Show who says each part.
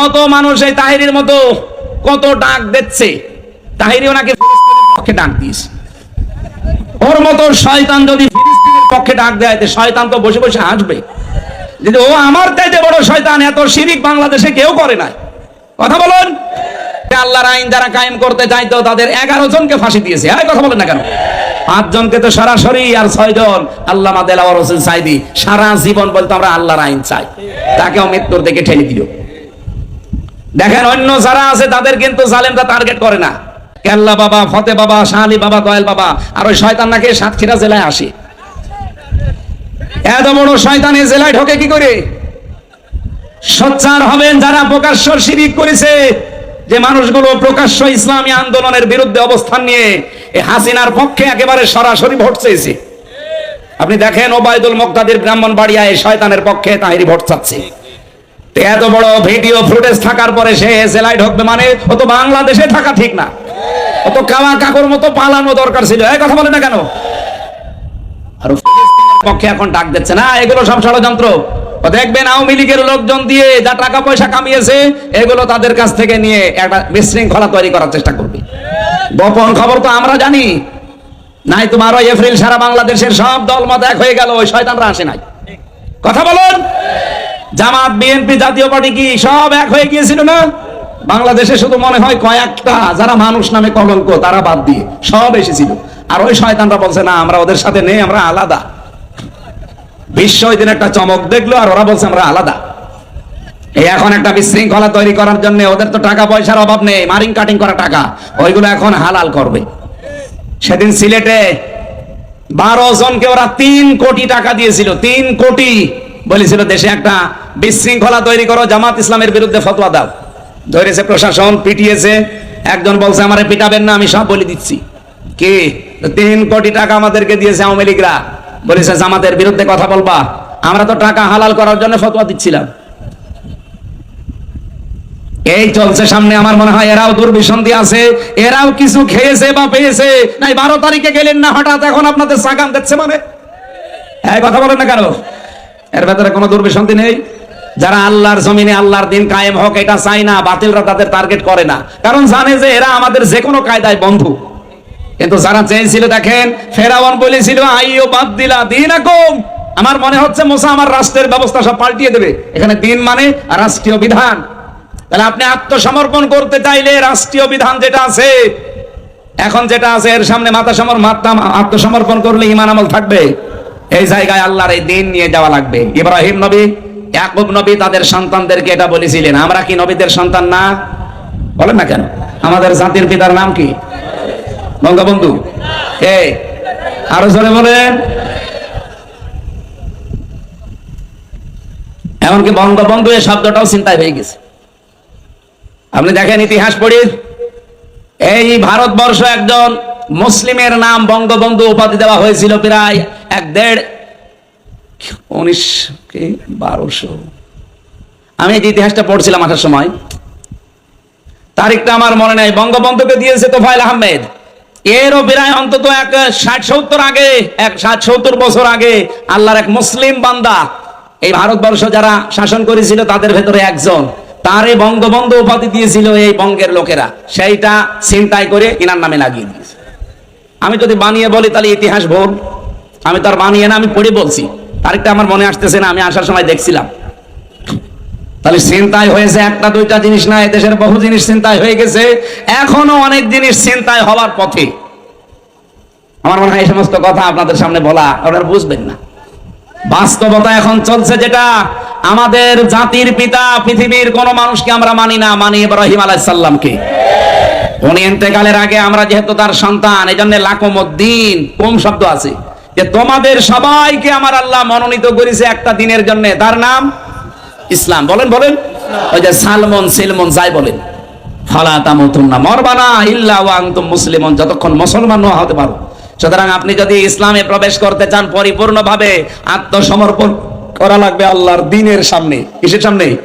Speaker 1: কত মানুষ এই তাহিরির মতো কত ডাক দিচ্ছে? তাহিরি ওনাকে পক্ষে ডাক দিয়েছে। ওর মতো শয়তান যদি পক্ষে ডাক দেয় শয়তান তো বসে বসে আসবে যদি ও আমার চাইতে বড় শয়তান, এত শিরিক বাংলাদেশে কেউ করে নাই। কথা বলুন। আল্লাহর আইন যারা কায়েম করতে চাইতো, তাদের এগারো জনকে ফাঁসি দিয়েছে। আর কথা বলেন না কেন? পাঁচ জনকে তো সরাসরি আর ছয় জন আল্লাহ দেলাওয়ার হোসেন সাইদি সারা জীবন বলতো আমরা আল্লাহর আইন চাই। তাকেও মৃত্যুর দিকে ঠেলে দিল। দেখেন অন্য যারা আছে, তাদের কিন্তু জালেমরা টার্গেট করে না। কেল্লা বাবা, ফতে বাবা শাহালি বাবা, দয়াল বাবা, আর ওই শয়তান নাকি সাতক্ষীরা জেলায় আসে। এত বড় শয়তান এই জেলায় ঢোকে কি করে? সোচ্চার হবেন যারা প্রকাশ্য শিরিক করেছে, যে মানুষগুলো প্রকাশ্য ইসলামী আন্দোলনের বিরুদ্ধে অবস্থান নিয়ে এই হাসিনার পক্ষে একেবারে সরাসরি ভোট চেয়েছে। আপনি দেখেন ওবায়দুল মুক্তাদির ব্রাহ্মণ বাড়িয়ায় শয়তানের পক্ষে তাহিরি ভোট চাচ্ছে। এত বড় ভিডিও ফুটেজ থাকার পরে সে জেলায় ঢুকবে মানে ও তো বাংলাদেশে থাকা ঠিক না। ও তো কাওয়া কাকুর মতো পালানো দরকার ছিল। এই কথা বলে না কেন? আর পক্ষে এখন ডাক দিচ্ছে না। এগুলো সব ষড়যন্ত্র। দেখবেন আওয়ামী লীগের লোকজন দিয়ে যা টাকা পয়সা কামিয়েছে, এগুলো তাদের কাছ থেকে নিয়ে একটা বিশৃঙ্খলা তৈরি করার চেষ্টা করবে। গোপন খবর তো আমরা জানি। নাই তোমার এপ্রিল সারা বাংলাদেশের সব দল মত এক হয়ে গেল, ওই শয়তানরা আসে নাই। কথা বলুন। জামাত, বিএনপি, জাতীয় পার্টি কি সব এক হয়ে গিয়েছিল না? বাংলাদেশে শুধু মনে হয় কয়েকটা, যারা মানুষ নামে কলঙ্ক, তারা বাদ দিয়ে সব এসেছিল। আর ওই শয়তানরা বলছে, না, আমরা ওদের সাথে নেই, আমরা আলাদা। বিশ্ব ওই একটা চমক দেখল, আর ওরা বলছে, আমরা আলাদা। এই এখন একটা বিশৃঙ্খলা তৈরি করার জন্য ওদের তো টাকা পয়সার অভাব নেই, মারিং কাটিং করা টাকা, ওইগুলো এখন হালাল করবে। সেদিন সিলেটে বারো জনকে ওরা তিন কোটি টাকা দিয়েছিল, তিন কোটি। বলেছিল, দেশে একটা বিশৃঙ্খলা তৈরি করো, জামাত ইসলামের বিরুদ্ধে ফতোয়া দাও। ধরেছে প্রশাসন, পিটিয়েছে। একজন বলছে, আমারে পিটাবেন না, আমি সব বলে দিচ্ছি। কি? তিন কোটি টাকা আমাদেরকে দিয়েছে আওয়ামী লীগরা। বলেছে, জামাতের বিরুদ্ধে কথা বলবা। আমরা তো টাকা হালাল করার জন্য ফতোয়া দিচ্ছিলাম। এই চলছে সামনে, আমার মনে হয় এরাও দুর্বিসন্ধি আছে। এরাও কিছু খেয়েছে বা পেয়েছে। নাই, বারো তারিখে গেলেন না, হঠাৎ এখন আপনাদের সাগাম দিচ্ছে মানে? এই কথা বলেন না কেন? এর ভেতরে কোনো দুর্বিসন্ধি নেই। যারা আল্লাহর জমিনে আল্লাহর দিন কায়েম হোক, এটা চাই না, বাতিলরা তাদের টার্গেট করে না। কারণ জানে যে এরা আমাদের যে কোনো কায়দায় বন্ধু। কিন্তু যারা চেয়েছিল, দেখেন, ফেরাওয়ান বলেছিল আইও বাদ দিলা দিন আমার মনে হচ্ছে মোসা আমার রাষ্ট্রের ব্যবস্থা সব পাল্টিয়ে দেবে। এখানে দিন মানে রাষ্ট্রীয় বিধান। তাহলে আপনি আত্মসমর্পণ করতে চাইলে রাষ্ট্রীয় বিধান যেটা আছে, এখন যেটা আছে, এর সামনে মাথা সমর মাত্রা আত্মসমর্পণ করলে ইমান আমল থাকবে। এই জায়গায় আল্লাহর এই দিন নিয়ে যাওয়া লাগবে। ইব্রাহিম নবী, ইয়াকুব নবী তাদের সন্তানদেরকে এটা বলেছিলেন। আমরা কি নবীদের সন্তান না? বলেন না কেন? আমাদের জাতির পিতার নাম কি? বঙ্গবন্ধু। কে? আরও জোরে বলেন। এমনকি বঙ্গবন্ধু এই শব্দটাও চিন্তায় হয়ে গেছে। আপনি দেখেন ইতিহাস পড়ি। এই ভারতবর্ষ একজন মুসলিমের নাম বঙ্গবন্ধু উপাধি দেওয়া হয়েছিল প্রায় এক দেড় উনিশ কি বারোশো। আমি এই ইতিহাসটা পড়ছিলাম আসার সময়। তারিখটা আমার মনে নেই। বঙ্গবন্ধুকে দিয়েছে তোফাইল আহমেদ। এরও প্রায় অন্তত এক ষাট সত্তর আগে, এক ষাট সত্তর বছর আগে আল্লাহর এক মুসলিম বান্দা, এই ভারতবর্ষ যারা শাসন করেছিল তাদের ভেতরে একজন। তারে বঙ্গবন্ধু উপাধি দিয়েছিল এই বঙ্গের লোকেরা। সেইটা চিন্তাই করে ইনার নামে লাগিয়ে দিয়েছে। আমি যদি বানিয়ে বলি, তাহলে ইতিহাস ভুল। আমি তার বানিয়ে না, আমি পড়ে বলছি। তারিখটা আমার মনে আসতেছে না, আমি আসার সময় দেখছিলাম। তাহলে চিন্তায় হয়েছে একটা, দুইটা জিনিস না দেশের বহু জিনিস চিন্তায় হয়ে গেছে। এখনও অনেক জিনিস চিন্তায় হওয়ার পথে। আমার মনে হয় এই সমস্ত কথা আপনাদের সামনে বলা, আপনারা বুঝবেন না। বাস্তবতা এখন চলছে যেটা, আমাদের জাতির পিতা পৃথিবীর কোন মানুষকে আমরা মানি না, মানি ইব্রাহিম আলাইহিস সালামকে। উনি ইন্তেকালের আগে আমরা যেহেতু তার সন্তান এই জন্য লাকমুদ্দিন, কম শব্দ আছে। যে তোমাদের সবাইকে আমার আল্লাহ মনোনীত করেছে একটা দিনের জন্য। তার নাম? ইসলাম। বলেন বলেন। ওই যে সালমন, সিলমন, যাই বলেন। ফলা তামুতুন না মরবানা ইল্লা ওয়া আনতুম মুসলিমন, যতক্ষণ মুসলমান না হতে পারো। সুতরাং আপনি যদি ইসলামে প্রবেশ করতে চান পরিপূর্ণভাবে আত্মসমর্পণ করা লাগবে আল্লাহর দিনের সামনে। কিসের সামনে?